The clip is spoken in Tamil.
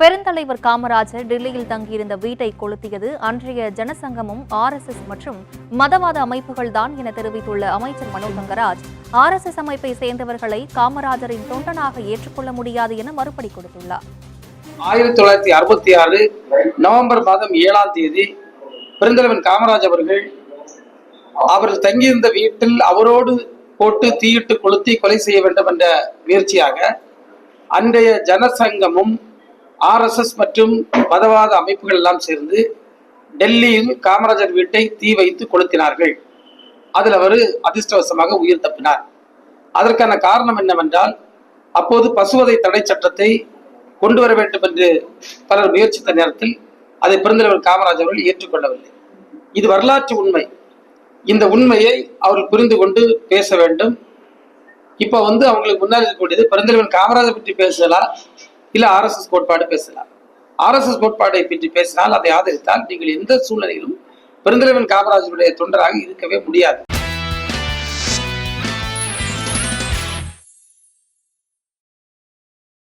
பெருந்தலைவர் காமராஜர் டெல்லியில் தங்கியிருந்த வீட்டை கொளுத்தியது. அன்றைய ஜனசங்கமும் ஆர்எஸ்எஸ் மற்றும் மதவாத அமைப்புகள்தான் என தெரிவித்துள்ள அமைச்சர் மனோ தங்கராஜ் ஆர்எஸ்எஸ் அமைப்பை சேர்ந்தவர்களை காமராஜரின் தொண்டனாக ஏற்றுக்கொள்ள முடியாது என மறுபடி கொடுத்துள்ளார். ஆயிரத்தி தொள்ளாயிரத்தி அறுபத்தி ஆறு நவம்பர் மாதம் ஏழாம் தேதி பெருந்தலைவன் காமராஜ் அவர்கள் அவர்கள் தங்கியிருந்த வீட்டில் அவரோடு போட்டு தீயிட்டு கொளுத்தி கொலை செய்ய வேண்டும் என்ற முயற்சியாக அன்றைய ஜனசங்கமும் ஆர்எஸ்எஸ் மற்றும் மதவாத அமைப்புகள் எல்லாம் சேர்ந்து டெல்லியில் காமராஜர் வீட்டை தீ வைத்து கொளுத்தினார்கள். அதில் அவர் அதிர்ஷ்டவசமாக உயிர் தப்பினார். அதற்கான காரணம் என்னவென்றால் அப்போது பசுவதை தடை சட்டத்தை கொண்டு வர வேண்டும் என்று பலர் முயற்சித்த நேரத்தில் அதை பெருந்தலைவர் காமராஜர் அவர்கள் ஏற்றுக்கொள்ளவில்லை. இது வரலாற்று உண்மை. இந்த உண்மையை அவர்கள் புரிந்து கொண்டு பேச வேண்டும். இப்போ வந்து அவங்களுக்கு முன்னாடி இருக்கக்கூடியது பெருந்தலைவர் காமராஜர் பற்றி பேசலாம் இல்ல ஆர்எஸ்எஸ் கோட்பாடு பேசலாம். ஆர்எஸ்எஸ் கோட்பாடை பற்றி பேசினால் அதை ஆதரித்தால் நீங்கள் எந்த சூழ்நிலையிலும் பெருந்தலைவன் காமராஜருடைய தொண்டராக இருக்கவே முடியாது.